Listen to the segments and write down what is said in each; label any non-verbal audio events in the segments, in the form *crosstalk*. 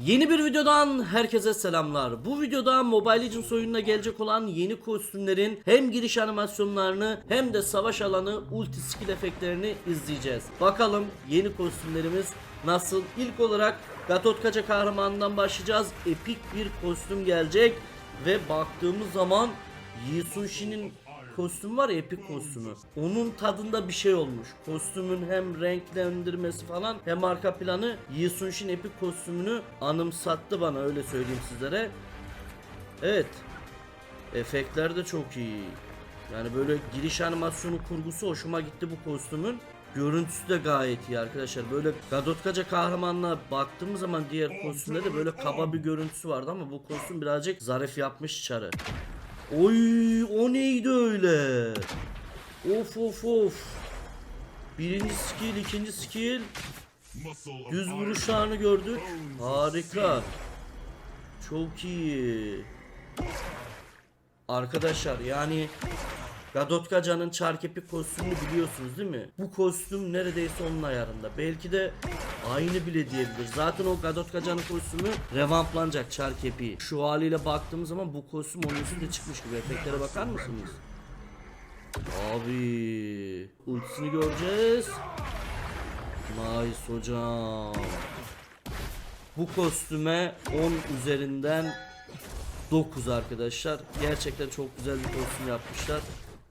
Yeni bir videodan herkese selamlar. Bu videoda Mobile Legends oyununa gelecek olan yeni kostümlerin hem giriş animasyonlarını hem de savaş alanı ulti skill efektlerini izleyeceğiz. Bakalım yeni kostümlerimiz nasıl? İlk olarak Gatotkaca kahramanından başlayacağız. Epik bir kostüm gelecek ve baktığımız zaman Yisushi'nin kostüm var ya epik kostümü. Onun tadında bir şey olmuş. Kostümün hem renklendirmesi falan hem arka planı Yisun'un epik kostümünü anımsattı bana öyle söyleyeyim sizlere. Evet. Efektler de çok iyi. Yani böyle giriş animasyonu kurgusu hoşuma gitti bu kostümün. Görüntüsü de gayet iyi arkadaşlar. Böyle Gadotkaca kahramanla baktığımız zaman diğer kostümde de böyle kaba bir görüntüsü vardı ama bu kostüm birazcık zarif yapmış çarı. Oy o neydi öyle? Of of of. Birinci skill, ikinci skill. Düz vuruşlarını gördük. Harika. Çok iyi. Arkadaşlar yani Gadotkaca'nın çarkepi kostümünü biliyorsunuz değil mi? Bu kostüm neredeyse onun ayarında. Belki de aynı bile diyebilir. Zaten o Gadotkaca'nın kostümü revamplanacak çarkepi. Şu haliyle baktığımız zaman bu kostüm onun üstünde çıkmış gibi. Efektlere bakar mısınız? Abi ultisini göreceğiz. Nice hocam. Bu kostüme 10 üzerinden 9 arkadaşlar. Gerçekten çok güzel bir kostüm yapmışlar.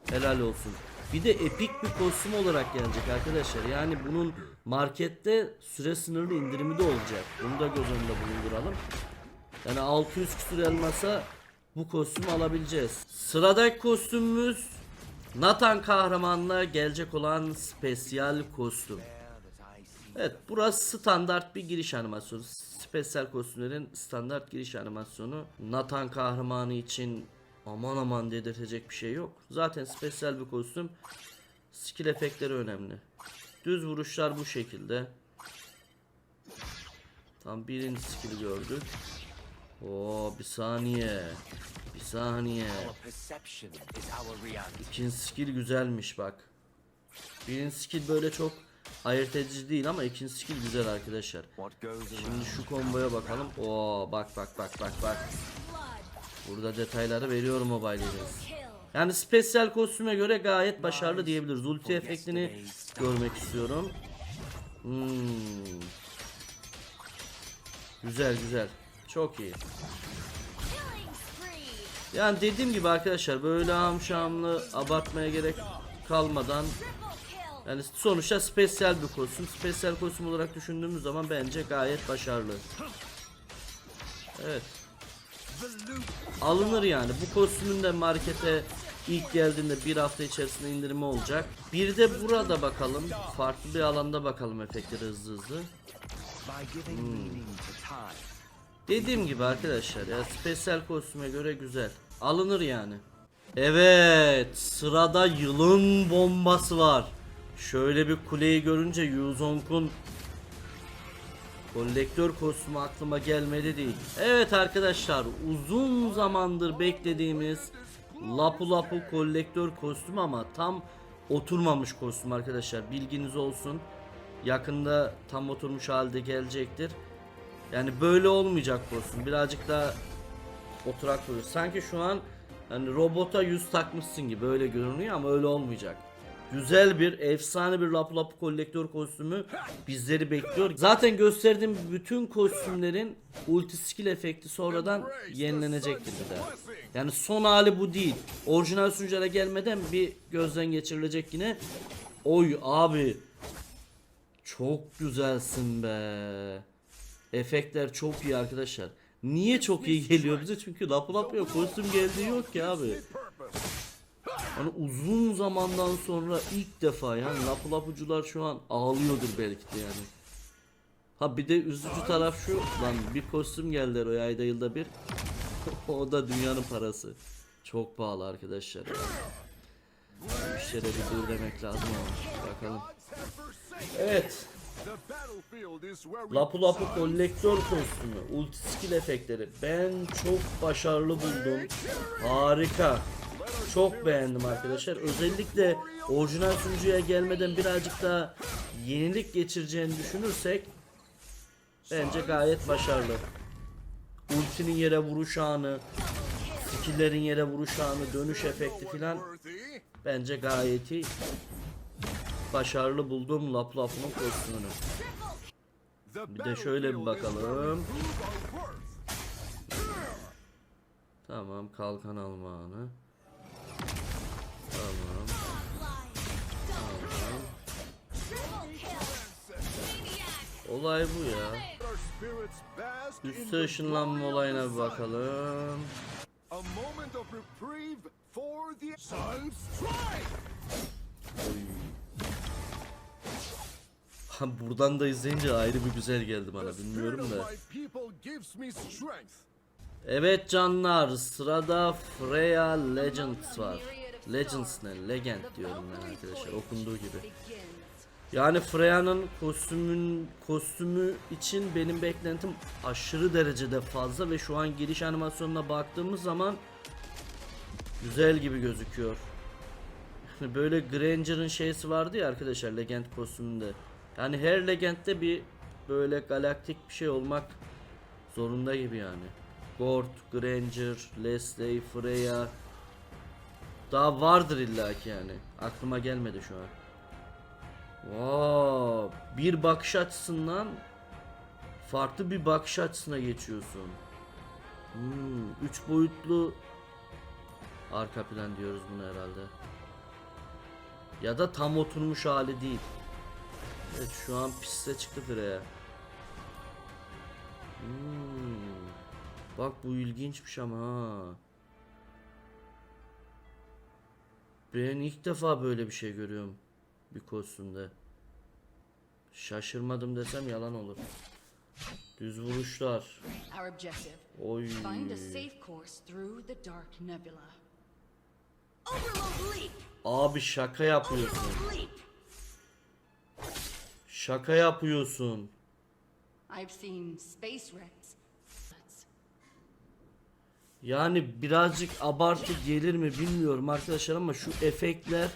Helal olsun. Bir de epik bir kostüm olarak gelecek arkadaşlar. Yani bunun markette süre sınırlı indirimi de olacak. Bunu da göz önünde bulunduralım. Yani 600 küsur elmasa bu kostümü alabileceğiz. Sıradaki kostümümüz Nathan kahramanla gelecek olan spesyal kostüm. Evet burası standart bir giriş animasyonu. Spesyal kostümlerin standart giriş animasyonu. Nathan kahramanı için aman aman dedirtecek bir şey yok. Zaten spesyal bir kostüm. Skill efektleri önemli. Düz vuruşlar bu şekilde. Tam birinci skill'i gördük. Oo bir saniye. Bir saniye. İkinci skill güzelmiş bak. Birinci skill böyle çok ayırt edici değil ama ikinci skill güzel arkadaşlar. Şimdi şu komboya bakalım. Oo bak bak bak bak bak. Burada detayları veriyorum Mobile Legends. Yani spesyal kostüme göre gayet başarılı diyebiliriz. Ulti efektini görmek istiyorum. Hmm. Güzel güzel. Çok iyi. Yani dediğim gibi arkadaşlar böyle hamşamlı abartmaya gerek kalmadan yani sonuçta spesyal bir kostüm. Spesyal kostüm olarak düşündüğümüz zaman bence gayet başarılı. Evet. Alınır yani. Bu kostümün de markete ilk geldiğinde bir hafta içerisinde indirimi olacak. Bir de burada bakalım. Farklı bir alanda bakalım efektleri hızlı hızlı. time. Dediğim gibi arkadaşlar ya spesyal kostüme göre güzel. Alınır yani. Evet sırada yılın bombası var. Şöyle bir kuleyi görünce Yuzong'un kolektör kostümü aklıma gelmedi değil. Evet arkadaşlar uzun zamandır beklediğimiz Lapu Lapu kolektör kostümü ama tam oturmamış kostüm arkadaşlar bilginiz olsun. Yakında tam oturmuş halde gelecektir. Yani böyle olmayacak kostüm. Birazcık daha oturak duruyor. Sanki şu an hani robota yüz takmışsın gibi öyle görünüyor ama öyle olmayacak. Güzel bir efsane bir Lapu Lapu kolektör kostümü bizleri bekliyor. Zaten gösterdiğim bütün kostümlerin ulti skill efekti sonradan yenilenecektir bir daha. Yani son hali bu değil. Orijinal sunuculara gelmeden bir gözden geçirilecek yine. Oy abi. Çok güzelsin be. Efektler çok iyi arkadaşlar. Niye çok iyi geliyor bize? Çünkü Lapu Lapu yok. Kostüm geldiği yok ki abi. Hani uzun zamandan sonra ilk defa yani Lapu Lapucular şu an ağlıyordur belki de yani. Ha bir de üzücü taraf şu lan bir kostüm geldi o ayda yılda bir. *laughs* o da dünyanın parası. Çok pahalı arkadaşlar. Bu işlere bir dur demek lazım ama bakalım. Evet. Lapu Lapu kolektör kostümü, ulti skill efektleri ben çok başarılı buldum. Harika. Çok beğendim arkadaşlar. Özellikle orijinal sunucuya gelmeden birazcık daha yenilik geçireceğini düşünürsek Bence gayet başarılı. Ultinin yere vuruş anı, skill'lerin yere vuruş anı, dönüş efekti filan bence gayet iyi. Başarılı buldum Lap Lap'ın kostümünü. Bir de şöyle bir bakalım. Tamam kalkan alma anı. Tamam. Tamam. Olay bu ya. Üste ışınlanma olayına bir bakalım. Buradan da izleyince ayrı bir güzel geldi bana bilmiyorum da. Evet canlar sırada Freya Legends var. Legends ne? Legend diyorum ben arkadaşlar okunduğu gibi. Yani Freya'nın kostümün kostümü için benim beklentim aşırı derecede fazla ve şu an giriş animasyonuna baktığımız zaman güzel gibi gözüküyor. Böyle Granger'ın şeysi vardı ya arkadaşlar Legend kostümünde. Yani her Legend'de bir böyle galaktik bir şey olmak zorunda gibi yani. Gord, Granger, Leslie, Freya daha vardır illaki yani. Aklıma gelmedi şu an. Wow, bir bakış açısından farklı bir bakış açısına geçiyorsun. Hmm, üç boyutlu arka plan diyoruz buna herhalde. Ya da tam oturmuş hali değil. Evet şu an piste çıktı Freya. Hmm. Bak bu ilginçmiş ama ha. Ben ilk defa böyle bir şey görüyorum bir kostümde. Şaşırmadım desem yalan olur. Düz vuruşlar. Oy. Abi şaka yapıyorsun. Şaka yapıyorsun. I've seen space wrecks. Yani birazcık abartı gelir mi bilmiyorum arkadaşlar ama şu efektler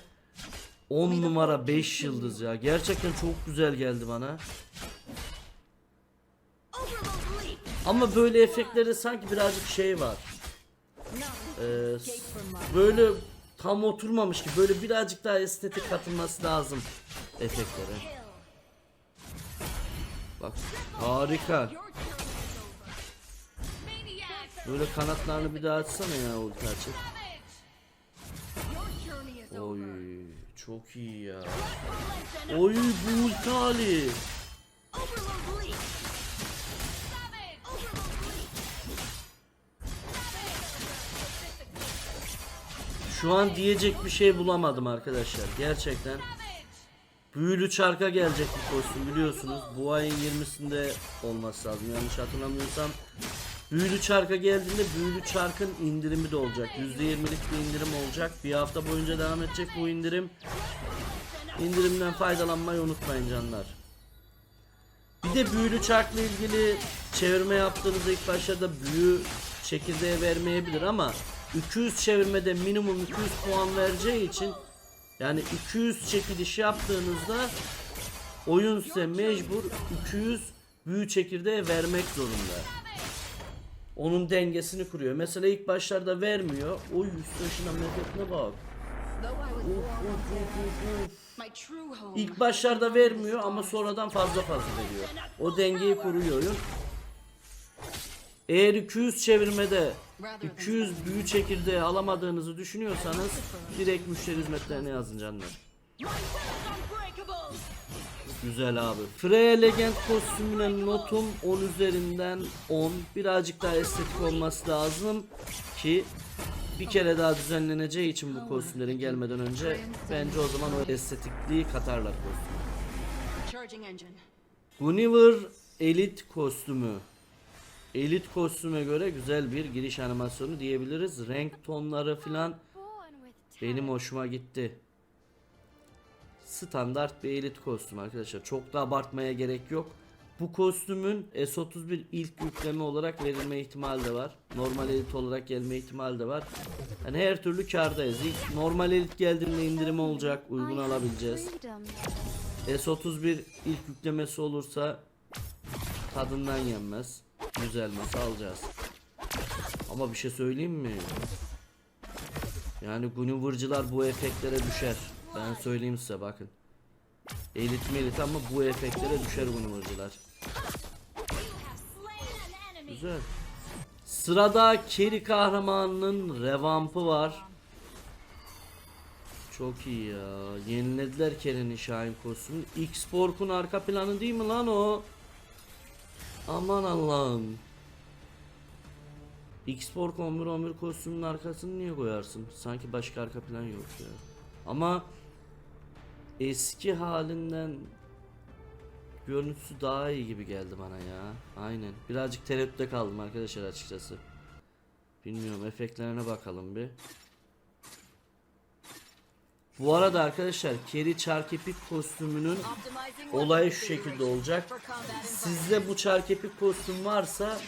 10 numara 5 yıldız ya. Gerçekten çok güzel geldi bana. Ama böyle efektlerde sanki birazcık şey var. Ee, böyle tam oturmamış gibi böyle birazcık daha estetik katılması lazım efektlere. Bak harika. Böyle kanatlarını bir daha açsana ya ulti açıp. Oy çok iyi ya. Oy bu ulti leap! Şu an diyecek bir şey bulamadım arkadaşlar. Gerçekten. Büyülü çarka gelecek bir kostüm biliyorsunuz. Bu ayın 20'sinde olması lazım. Yanlış hatırlamıyorsam. Büyülü çarka geldiğinde büyülü çarkın indirimi de olacak. %20'lik bir indirim olacak. Bir hafta boyunca devam edecek bu indirim. İndirimden faydalanmayı unutmayın canlar. Bir de büyülü çarkla ilgili çevirme yaptığınızda ilk başlarda büyü çekirdeğe vermeyebilir ama 200 çevirmede minimum 200 puan vereceği için yani 200 çekiliş yaptığınızda oyun size mecbur 200 büyü çekirdeğe vermek zorunda. Onun dengesini kuruyor. Mesela ilk başlarda vermiyor. Oy üst başına efektine bak. Uf, uf, uf, uf. İlk başlarda vermiyor ama sonradan fazla fazla veriyor. O dengeyi kuruyor oyun. Eğer 200 çevirmede 200 büyü çekirdeği alamadığınızı düşünüyorsanız direkt müşteri hizmetlerine yazın canlar. Güzel abi. Freya Legend kostümüne notum 10 üzerinden 10. Birazcık daha estetik olması lazım ki bir kere daha düzenleneceği için bu kostümlerin gelmeden önce bence o zaman o estetikliği katarlar kostüme. Guinevere Elite kostümü. Elit kostüme göre güzel bir giriş animasyonu diyebiliriz. Renk tonları filan benim hoşuma gitti. Standart bir elit kostüm arkadaşlar. Çok da abartmaya gerek yok. Bu kostümün S31 ilk yükleme olarak verilme ihtimali de var. Normal elit olarak gelme ihtimali de var. Yani her türlü kardayız. İlk normal elit geldiğinde indirim olacak. Uygun alabileceğiz. S31 ilk yüklemesi olursa Tadından yenmez. Güzelmez alacağız. Ama bir şey söyleyeyim mi? Yani Gunniver'cılar bu efektlere düşer. Ben söyleyeyim size bakın. Elit melit ama bu efektlere düşer an enemy. Güzel. Sırada Kerry kahramanının revampı var. Çok iyi ya. Yenilediler Kerry'nin Şahin kostümünü. X-Pork'un arka planı değil mi lan o? Aman Allah'ım. X-Pork 11 11 kostümünün arkasını niye koyarsın? Sanki başka arka plan yok ya. Ama eski halinden görüntüsü daha iyi gibi geldi bana ya. Aynen. Birazcık tereddütte kaldım arkadaşlar açıkçası. Bilmiyorum efektlerine bakalım bir. Bu arada arkadaşlar Kerry Çarkepik kostümünün olayı şu şekilde olacak. Sizde bu çarkepik kostüm varsa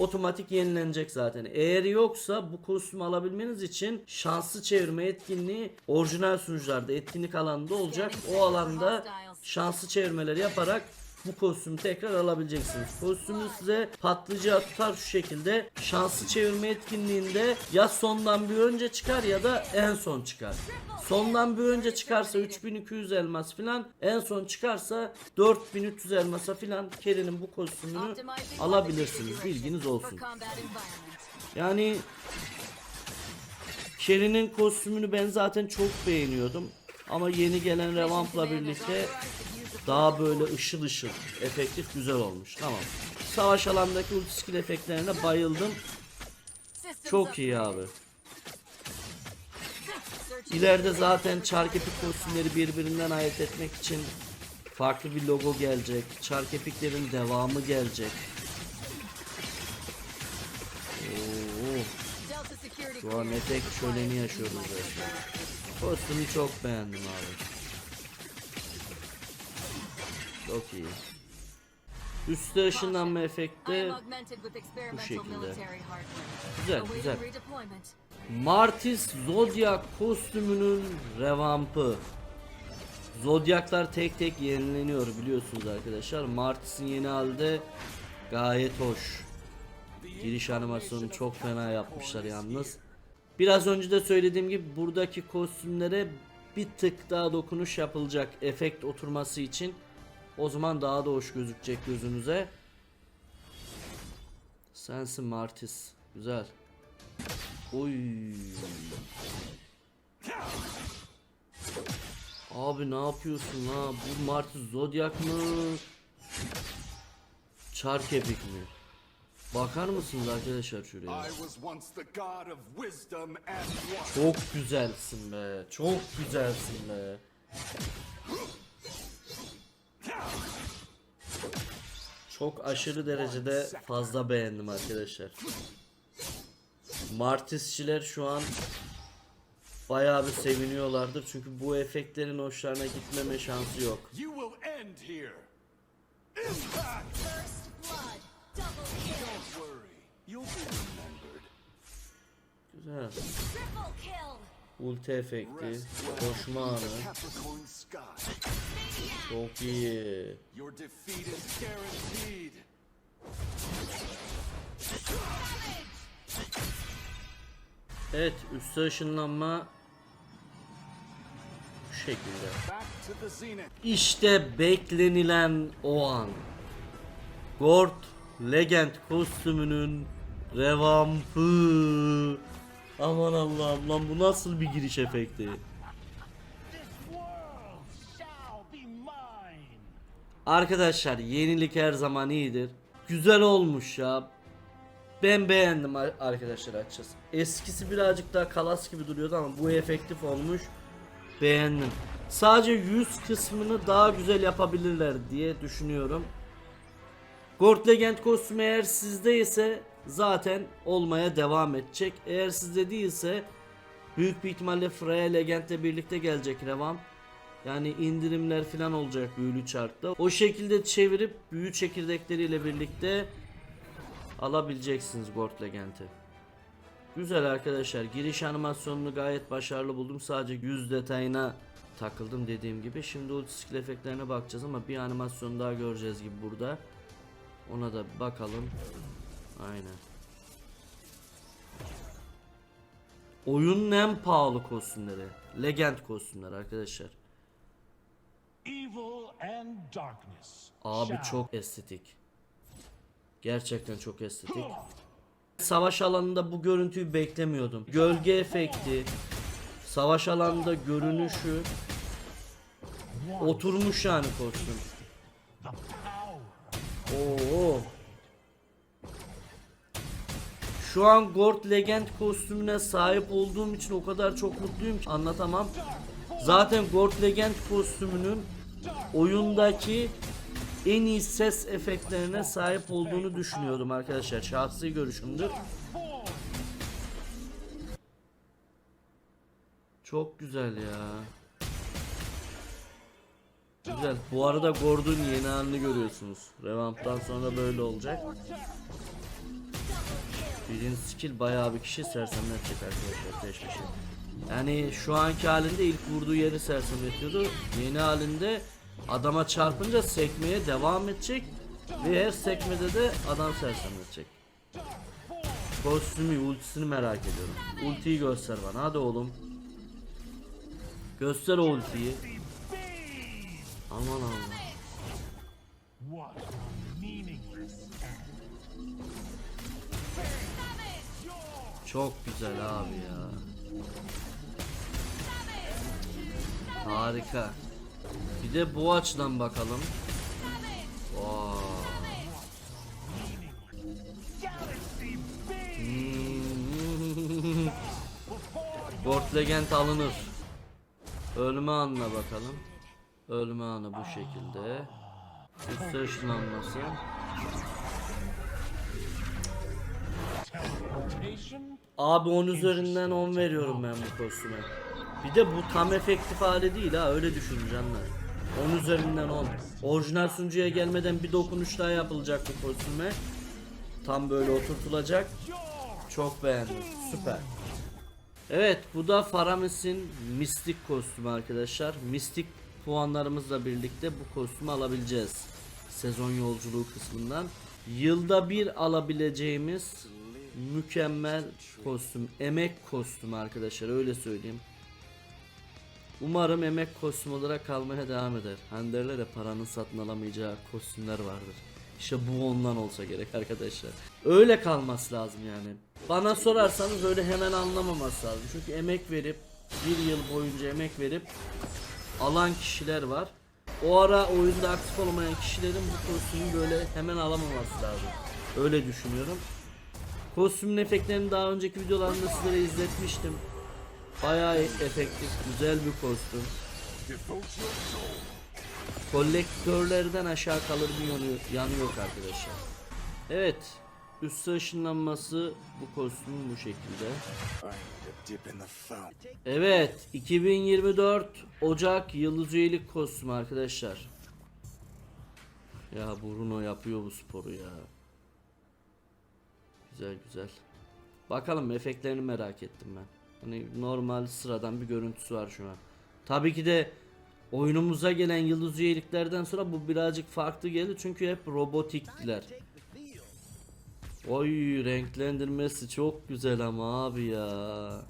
otomatik yenilenecek zaten. Eğer yoksa bu kostümü alabilmeniz için şanslı çevirme etkinliği orijinal sunucularda etkinlik alanında olacak. O alanda şanslı çevirmeleri yaparak bu kostümü tekrar alabileceksiniz. Kostümü size patlıcağı tutar şu şekilde. Şanslı çevirme etkinliğinde ya sondan bir önce çıkar ya da en son çıkar. Sondan bir önce çıkarsa 3200 elmas filan en son çıkarsa 4300 elmasa filan Kerry'nin bu kostümünü alabilirsiniz. Bilginiz olsun. Yani Kerry'nin kostümünü ben zaten çok beğeniyordum. Ama yeni gelen revampla birlikte daha böyle ışıl ışıl efektif güzel olmuş. Tamam. Savaş alandaki ulti skill efektlerine bayıldım. Çok iyi abi. İleride zaten çarkepik kostümleri birbirinden ayırt etmek için farklı bir logo gelecek. Çarkepiklerin devamı gelecek. Oo, şu an efekt şöleni yaşıyoruz. Kostümü çok beğendim abi. Çok iyi. Üstte ışınlanma efekti bu şekilde. Güzel, güzel. Martis Zodiac kostümünün revampı. Zodyaklar tek tek yenileniyor biliyorsunuz arkadaşlar. Martis'in yeni halde gayet hoş. Giriş animasyonu çok fena yapmışlar yalnız. Biraz önce de söylediğim gibi buradaki kostümlere bir tık daha dokunuş yapılacak efekt oturması için. O zaman daha da hoş gözükecek gözünüze. Sensin Martis. Güzel. Oy. Abi ne yapıyorsun ha? Bu Martis Zodiac mı? Çarkepik mi? Bakar mısınız arkadaşlar şuraya? Çok güzelsin be. Çok güzelsin be. Çok aşırı derecede fazla beğendim arkadaşlar. Martisçiler şu an bayağı bir seviniyorlardır çünkü bu efektlerin hoşlarına gitmeme şansı yok. Güzel. Ulti efekti, koşma anı. Çok iyi. Your defeat is guaranteed. Evet, üste ışınlanma bu şekilde. İşte beklenilen o an. Gord Legend kostümünün revampı. Aman Allah'ım lan bu nasıl bir giriş efekti? Arkadaşlar yenilik her zaman iyidir. Güzel olmuş ya. Ben beğendim ar- arkadaşlar açıkçası. Eskisi birazcık daha kalas gibi duruyordu ama bu efektif olmuş. Beğendim. Sadece yüz kısmını daha güzel yapabilirler diye düşünüyorum. Gord Legend kostümü eğer sizde ise zaten olmaya devam edecek. Eğer sizde değilse büyük bir ihtimalle Freya Legend'le birlikte gelecek revam. Yani indirimler falan olacak büyülü çarkta. O şekilde çevirip büyü çekirdekleriyle birlikte alabileceksiniz Gord Legend'i. Güzel arkadaşlar. Giriş animasyonunu gayet başarılı buldum. Sadece yüz detayına takıldım dediğim gibi. Şimdi ulti skill efektlerine bakacağız ama bir animasyon daha göreceğiz gibi burada. Ona da bakalım. Aynen. Oyunun en pahalı kostümleri. Legend kostümleri arkadaşlar. Evil and darkness. Abi çok estetik. Gerçekten çok estetik. Savaş alanında bu görüntüyü beklemiyordum. Gölge efekti, savaş alanında görünüşü oturmuş yani kostüm. Oo. Şu an Gord Legend kostümüne sahip olduğum için o kadar çok mutluyum ki anlatamam. Zaten Gord Legend kostümünün oyundaki en iyi ses efektlerine sahip olduğunu düşünüyordum arkadaşlar. Şahsi görüşümdür. Çok güzel ya. Güzel. Bu arada Gordon yeni halini görüyorsunuz. Revamp'tan sonra böyle olacak. Birinci skill bayağı bir kişi sersemletecek arkadaşlar peş peşe. Yani şu anki halinde ilk vurduğu yeri sersemletiyordu. Yeni halinde adama çarpınca sekmeye devam edecek. Ve her sekmede de adam sersemletecek. Kostümü, ultisini merak ediyorum. Ultiyi göster bana. Hadi oğlum. Göster o ultiyi. Aman Allah. Çok güzel abi ya. Harika. Bir de bu açıdan bakalım. *laughs* B. Hmm. Legend alınır. Ölme anına bakalım. Ölme anı bu şekilde. Üste ışınlanması. Abi 10 üzerinden 10 veriyorum ben bu kostüme. Bir de bu tam efektif hali değil ha öyle düşünün canlar. 10 üzerinden 10. Orijinal sunucuya gelmeden bir dokunuş daha yapılacak bu kostüme. Tam böyle oturtulacak. Çok beğendim. Süper. Evet bu da Faramis'in mistik kostümü arkadaşlar. Mistik puanlarımızla birlikte bu kostümü alabileceğiz. Sezon yolculuğu kısmından. Yılda bir alabileceğimiz mükemmel kostüm. Emek kostümü arkadaşlar öyle söyleyeyim. Umarım emek kostüm kalmaya devam eder. Hani derler ya paranın satın alamayacağı kostümler vardır. İşte bu ondan olsa gerek arkadaşlar. Öyle kalması lazım yani. Bana sorarsanız öyle hemen anlamaması lazım. Çünkü emek verip bir yıl boyunca emek verip alan kişiler var. O ara oyunda aktif olmayan kişilerin bu kostümü böyle hemen alamaması lazım. Öyle düşünüyorum. Kostümün efektlerini daha önceki videolarımda sizlere izletmiştim. Bayağı efektif, güzel bir kostüm. Kolektörlerden aşağı kalır bir yanı, yanı arkadaşlar. Evet, üstü ışınlanması bu kostümün bu şekilde. Evet, 2024 Ocak Yıldız Üyelik kostümü arkadaşlar. Ya Bruno yapıyor bu sporu ya. Güzel güzel. Bakalım efektlerini merak ettim ben. Hani normal sıradan bir görüntüsü var şu an. Tabii ki de oyunumuza gelen yıldız üyeliklerden sonra bu birazcık farklı geldi çünkü hep robotiktiler. Oy renklendirmesi çok güzel ama abi ya.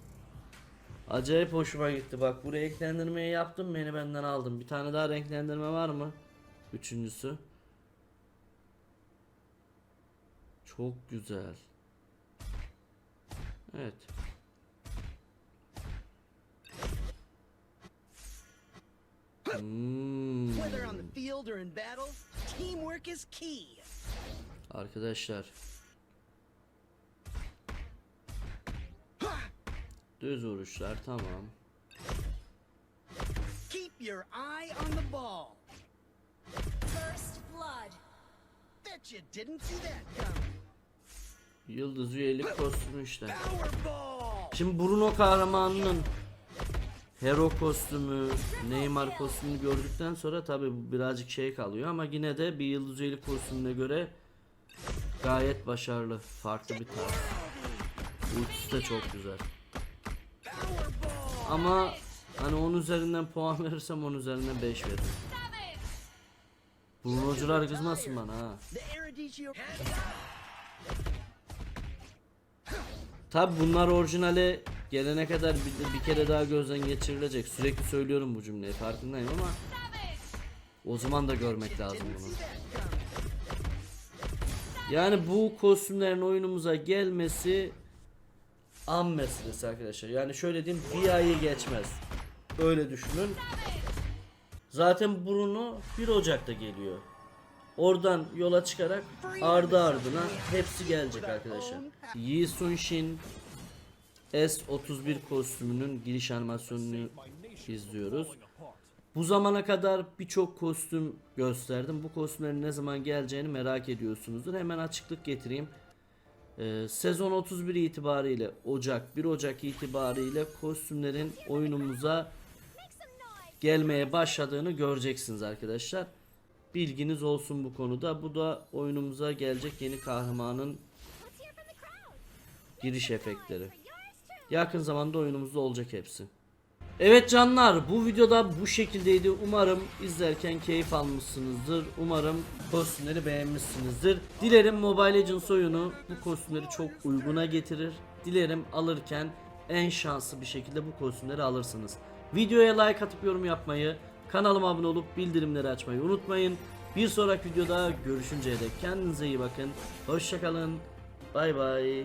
Acayip hoşuma gitti bak bu renklendirmeyi yaptım beni benden aldın. Bir tane daha renklendirme var mı? Üçüncüsü. Çok güzel. Evet. Key. Arkadaşlar. Düz vuruşlar tamam. Keep your eye on the ball. First blood. Bet you didn't see that coming. Yıldız üyelik kostümü işte. Şimdi Bruno kahramanının Hero kostümü, Neymar kostümünü gördükten sonra tabi birazcık şey kalıyor ama yine de bir yıldız üyelik kostümüne göre gayet başarılı. Farklı bir tarz. Ultisi de çok güzel. Ama hani 10 üzerinden puan *laughs* verirsem 10 üzerinden 5 veririm. Brunocular kızmasın bana ha. Tabi bunlar orijinale gelene kadar bir, bir kere daha gözden geçirilecek. Sürekli söylüyorum bu cümleyi farkındayım ama o zaman da görmek lazım bunu. Yani bu kostümlerin oyunumuza gelmesi an meselesi arkadaşlar. Yani şöyle diyeyim bir ayı geçmez. Öyle düşünün. Zaten Bruno 1 Ocak'ta geliyor. Oradan yola çıkarak ardı ardına hepsi gelecek arkadaşlar. Yi Sun Shin S31 kostümünün giriş animasyonunu izliyoruz. Bu zamana kadar birçok kostüm gösterdim. Bu kostümlerin ne zaman geleceğini merak ediyorsunuzdur. Hemen açıklık getireyim. Ee, sezon 31 itibariyle Ocak 1 Ocak itibariyle kostümlerin oyunumuza gelmeye başladığını göreceksiniz arkadaşlar. Bilginiz olsun bu konuda. Bu da oyunumuza gelecek yeni kahramanın giriş efektleri. Yakın zamanda oyunumuzda olacak hepsi. Evet canlar bu videoda bu şekildeydi. Umarım izlerken keyif almışsınızdır. Umarım kostümleri beğenmişsinizdir. Dilerim Mobile Legends oyunu bu kostümleri çok uyguna getirir. Dilerim alırken en şanslı bir şekilde bu kostümleri alırsınız. Videoya like atıp yorum yapmayı, kanalıma abone olup bildirimleri açmayı unutmayın. Bir sonraki videoda görüşünceye dek kendinize iyi bakın. Hoşçakalın. Bay bay.